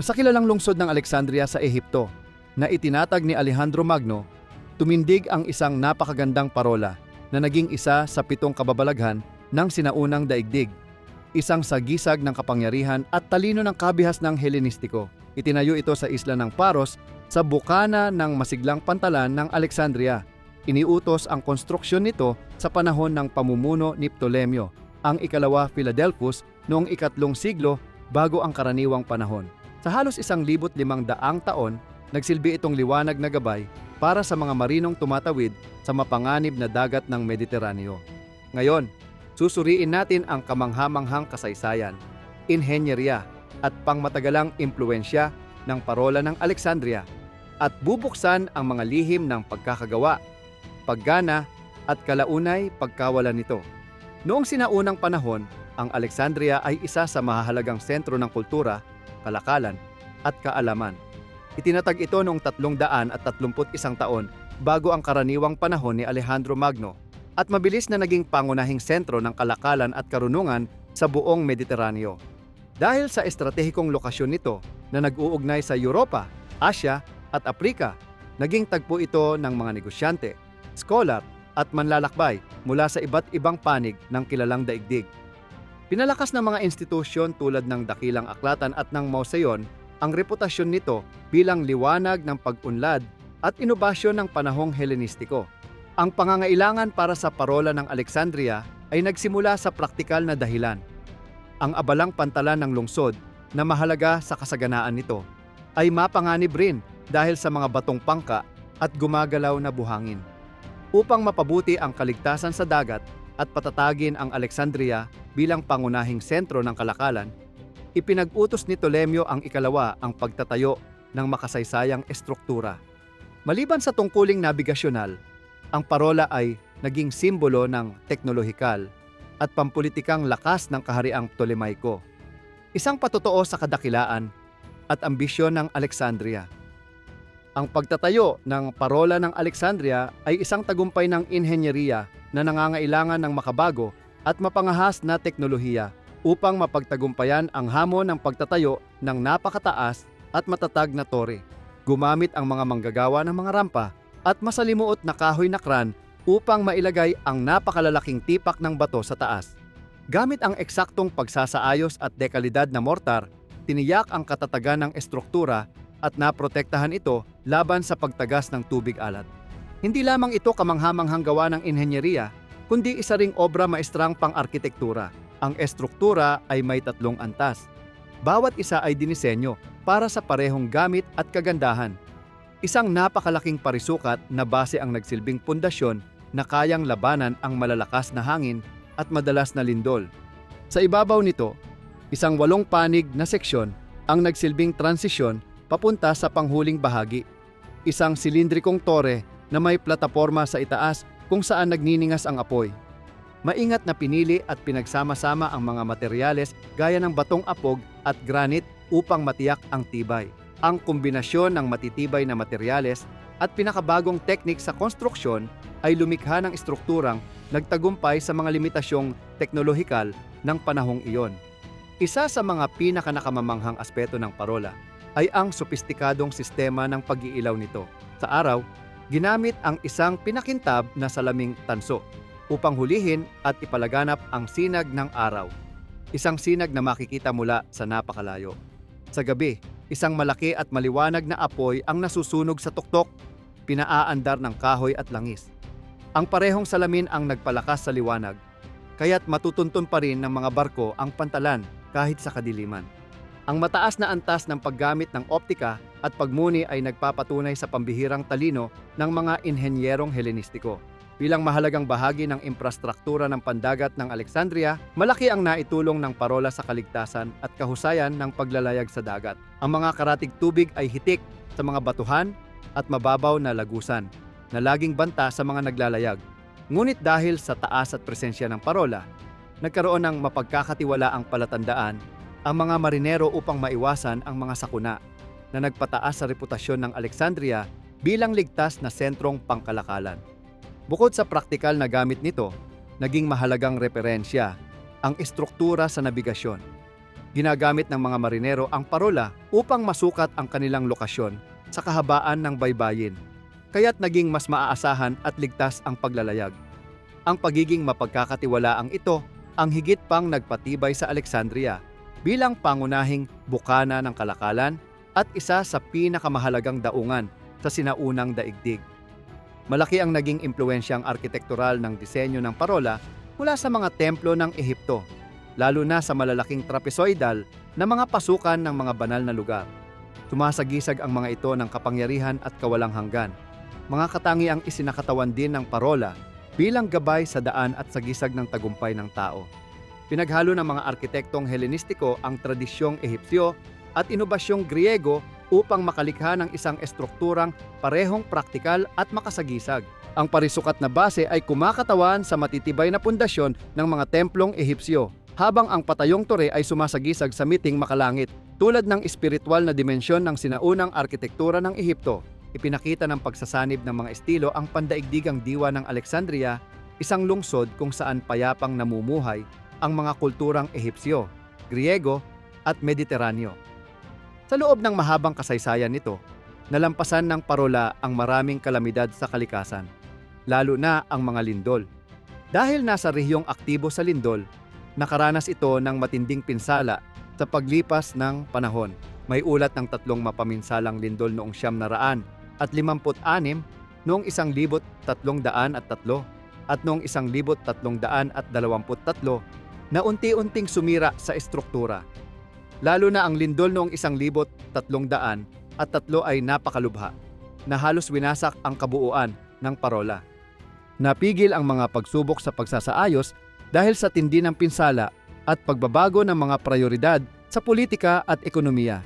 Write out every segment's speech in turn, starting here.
Sa kilalang lungsod ng Alexandria sa Ehipto, na itinatag ni Alejandro Magno, tumindig ang isang napakagandang parola na naging isa sa pitong kababalaghan ng sinaunang daigdig. Isang sagisag ng kapangyarihan at talino ng kabihas ng Helenistiko. Itinayo ito sa isla ng Paros sa bukana ng masiglang pantalan ng Alexandria. Iniutos ang konstruksyon nito sa panahon ng pamumuno ni Ptolemyo, ang ikalawa Philadelphus noong ikatlong siglo bago ang karaniwang panahon. Sa halos isang libot limang daang taon, nagsilbi itong liwanag na gabay para sa mga marinong tumatawid sa mapanganib na dagat ng Mediteraneo. Ngayon, susuriin natin ang kamanghamanghang kasaysayan, inhenyerya at pangmatagalang impluensya ng parola ng Alexandria at bubuksan ang mga lihim ng pagkakagawa, paggana at kalaunay pagkawalan nito. Noong sinaunang panahon, ang Alexandria ay isa sa mahahalagang sentro ng kultura, kalakalan at kaalaman. Itinatag ito noong 331 taon bago ang karaniwang panahon ni Alejandro Magno at mabilis na naging pangunahing sentro ng kalakalan at karunungan sa buong Mediteraneo. Dahil sa estratehikong lokasyon nito na nag-uugnay sa Europa, Asya at Aprika, naging tagpo ito ng mga negosyante, scholar at manlalakbay mula sa iba't ibang panig ng kilalang daigdig. Pinalakas ng mga institusyon tulad ng Dakilang Aklatan at ng Mauseon ang reputasyon nito bilang liwanag ng pag-unlad at inobasyon ng panahong Helenistiko. Ang pangangailangan para sa parola ng Alexandria ay nagsimula sa praktikal na dahilan. Ang abalang pantalan ng lungsod na mahalaga sa kasaganaan nito ay mapanganib rin dahil sa mga batong pangka at gumagalaw na buhangin. Upang mapabuti ang kaligtasan sa dagat at patatagin ang Alexandria bilang pangunahing sentro ng kalakalan, ipinag-utos ni Ptolemyo ang ikalawa ang pagtatayo ng makasaysayang estruktura. Maliban sa tungkuling nabigasyonal, ang parola ay naging simbolo ng teknolohikal at pampulitikang lakas ng kahariang Ptolemaiko. Isang patotoo sa kadakilaan at ambisyon ng Alexandria. Ang pagtatayo ng parola ng Alexandria ay isang tagumpay ng inhenyeriya na nangangailangan ng makabago at mapangahas na teknolohiya upang mapagtagumpayan ang hamon ng pagtatayo ng napakataas at matatag na tore. Gumamit ang mga manggagawa ng mga rampa at masalimuot na kahoy na kran upang mailagay ang napakalalaking tipak ng bato sa taas. Gamit ang eksaktong pagsasaayos at dekalidad na mortar, tiniyak ang katatagan ng estruktura at naprotektahan ito laban sa pagtagas ng tubig alat. Hindi lamang ito kamanghamanghang gawa ng inhenyeriya, kundi isa ring obra maestrang pang-arkitektura. Ang estruktura ay may tatlong antas. Bawat isa ay dinisenyo para sa parehong gamit at kagandahan. Isang napakalaking parisukat na base ang nagsilbing pundasyon na kayang labanan ang malalakas na hangin at madalas na lindol. Sa ibabaw nito, isang walong panig na seksyon ang nagsilbing transisyon papunta sa panghuling bahagi. Isang silindrikong tore na may plataporma sa itaas kung saan nagniningas ang apoy. Maingat na pinili at pinagsama-sama ang mga materyales gaya ng batong apog at granite upang matiyak ang tibay. Ang kombinasyon ng matitibay na materyales at pinakabagong teknik sa konstruksyon ay lumikha ng estrukturang nagtagumpay sa mga limitasyong teknolohikal ng panahong iyon. Isa sa mga pinakanakamamamanghang aspeto ng parola ay ang sopistikadong sistema ng pag-iilaw nito. Sa araw, ginamit ang isang pinakintab na salaming tanso upang hulihin at ipalaganap ang sinag ng araw. Isang sinag na makikita mula sa napakalayo. Sa gabi, isang malaki at maliwanag na apoy ang nasusunog sa tuktok, pinaaandar ng kahoy at langis. Ang parehong salamin ang nagpalakas sa liwanag, kaya't matutuntun pa rin ng mga barko ang pantalan kahit sa kadiliman. Ang mataas na antas ng paggamit ng optika at pagmuni ay nagpapatunay sa pambihirang talino ng mga inhenyerong Helenistiko. Bilang mahalagang bahagi ng infrastruktura ng pandagat ng Alexandria, malaki ang naitulong ng parola sa kaligtasan at kahusayan ng paglalayag sa dagat. Ang mga karatig tubig ay hitik sa mga batuhan at mababaw na lagusan na laging banta sa mga naglalayag. Ngunit dahil sa taas at presensya ng parola, nagkaroon ng mapagkakatiwalaang palatandaan ang mga marinero upang maiwasan ang mga sakuna na nagpataas sa reputasyon ng Alexandria bilang ligtas na sentrong pangkalakalan. Bukod sa praktikal na gamit nito, naging mahalagang referensya ang estruktura sa nabigasyon. Ginagamit ng mga marinero ang parola upang masukat ang kanilang lokasyon sa kahabaan ng baybayin. Kaya't naging mas maaasahan at ligtas ang paglalayag. Ang pagiging mapagkakatiwalaang ito ang higit pang nagpatibay sa Alexandria bilang pangunahing bukana ng kalakalan at isa sa pinakamahalagang daungan sa sinaunang daigdig. Malaki ang naging impluensyang arkitektural ng disenyo ng parola mula sa mga templo ng Ehipto, lalo na sa malalaking trapezoidal na mga pasukan ng mga banal na lugar. Sumasagisag ang mga ito ng kapangyarihan at kawalang hanggan. Mga katangiang isinakatawan din ng parola bilang gabay sa daan at sagisag ng tagumpay ng tao. Pinaghalo ng mga arkitektong Helenistiko ang tradisyong Ehipsyo at inobasyong Griego upang makalikha ng isang estrukturang parehong praktikal at makasagisag. Ang parisukat na base ay kumakatawan sa matitibay na pundasyon ng mga templong Ehipsyo, habang ang patayong tore ay sumasagisag sa miting makalangit. Tulad ng espiritual na dimensyon ng sinaunang arkitektura ng Ehipto, ipinakita ng pagsasanib ng mga estilo ang pandaigdigang diwa ng Alexandria, isang lungsod kung saan payapang namumuhay ang mga kulturang Ehipsyo, Griego at Mediteraneo. Sa loob ng mahabang kasaysayan nito, nalampasan ng parola ang maraming kalamidad sa kalikasan, lalo na ang mga lindol. Dahil nasa rehiyong aktibo sa lindol, nakaranas ito ng matinding pinsala sa paglipas ng panahon. May ulat ng tatlong mapaminsalang lindol noong siyam na raan at limamput anim noong isang libot tatlong daan at tatlo at noong isang libot tatlong daan at dalawamput tatlo na unti-unting sumira sa estruktura. Lalo na ang lindol noong isang libot tatlong daan at tatlo ay napakalubha na halos winasak ang kabuuan ng parola. Napigil ang mga pagsubok sa pagsasaayos dahil sa tindi ng pinsala at pagbabago ng mga prioridad sa politika at ekonomiya.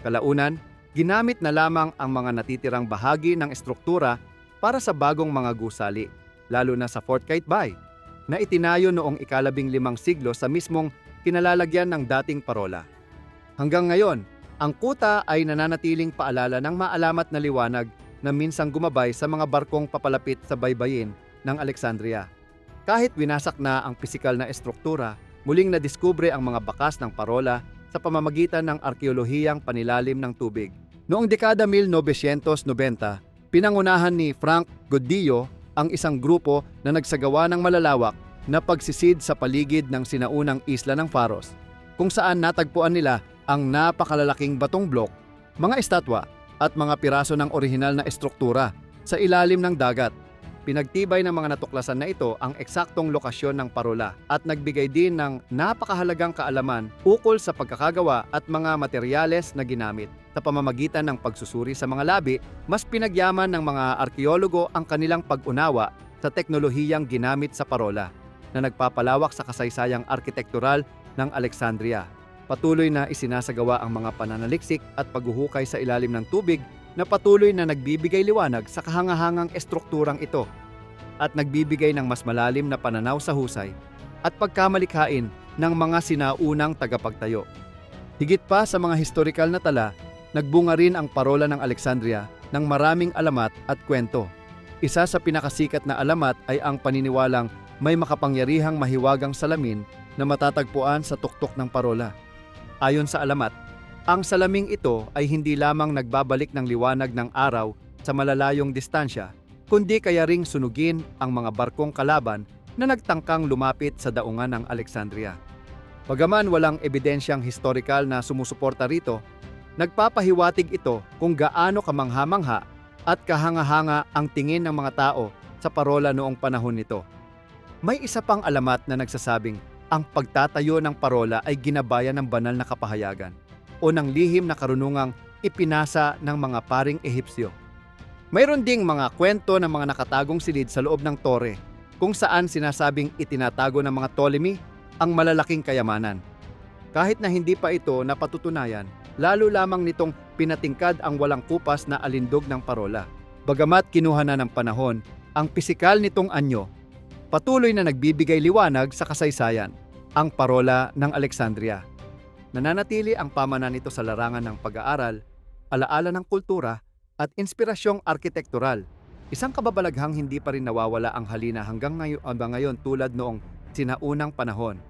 Kalaunan, ginamit na lamang ang mga natitirang bahagi ng estruktura para sa bagong mga gusali, lalo na sa Fort Bay, na itinayo noong ikalabing limang siglo sa mismong kinalalagyan ng dating parola. Hanggang ngayon, ang kuta ay nananatiling paalala ng maalamat na liwanag na minsang gumabay sa mga barkong papalapit sa baybayin ng Alexandria. Kahit winasak na ang pisikal na estruktura, muling nadiskubre ang mga bakas ng parola sa pamamagitan ng arkeolohiyang panilalim ng tubig. Noong dekada 1990, pinangunahan ni Frank Godillo ang isang grupo na nagsagawa ng malalawak na pagsisid sa paligid ng sinaunang isla ng Faros, kung saan natagpuan nila ang napakalalaking batong blok, mga estatwa at mga piraso ng orihinal na estruktura sa ilalim ng dagat. Pinagtibay ng mga natuklasan na ito ang eksaktong lokasyon ng parola at nagbigay din ng napakahalagang kaalaman ukol sa pagkakagawa at mga materyales na ginamit. Sa pamamagitan ng pagsusuri sa mga labi, mas pinagyaman ng mga arkeologo ang kanilang pag-unawa sa teknolohiyang ginamit sa parola na nagpapalawak sa kasaysayang arkitektural ng Alexandria. Patuloy na isinasagawa ang mga pananaliksik at paghuhukay sa ilalim ng tubig na patuloy na nagbibigay liwanag sa kahangahangang estrukturang ito at nagbibigay ng mas malalim na pananaw sa husay at pagkamalikhain ng mga sinaunang tagapagtayo. Higit pa sa mga historikal na tala, nagbunga rin ang parola ng Alexandria ng maraming alamat at kwento. Isa sa pinakasikat na alamat ay ang paniniwalang may makapangyarihang mahiwagang salamin na matatagpuan sa tuktok ng parola. Ayon sa alamat, ang salaming ito ay hindi lamang nagbabalik ng liwanag ng araw sa malalayong distansya, kundi kaya ring sunugin ang mga barkong kalaban na nagtangkang lumapit sa daungan ng Alexandria. Bagaman walang ebidensyang historikal na sumusuporta rito, nagpapahiwatig ito kung gaano kamangha-mangha at kahanga-hanga ang tingin ng mga tao sa parola noong panahon nito. May isa pang alamat na nagsasabing ang pagtatayo ng parola ay ginabayan ng banal na kapahayagan o ng lihim na karunungang ipinasa ng mga paring Ehipsyo. Mayroon ding mga kwento ng mga nakatagong silid sa loob ng tore kung saan sinasabing itinatago ng mga Ptolemy ang malalaking kayamanan. Kahit na hindi pa ito napatutunayan, lalo lamang nitong pinatingkad ang walang kupas na alindog ng parola. Bagamat kinuha na ng panahon, ang pisikal nitong anyo, patuloy na nagbibigay liwanag sa kasaysayan, ang parola ng Alexandria. Nananatili ang pamanan nito sa larangan ng pag-aaral, alaala ng kultura at inspirasyong arkitektural. Isang kababalaghang hindi pa rin nawawala ang halina hanggang ngayon, ngayon tulad noong sinaunang panahon.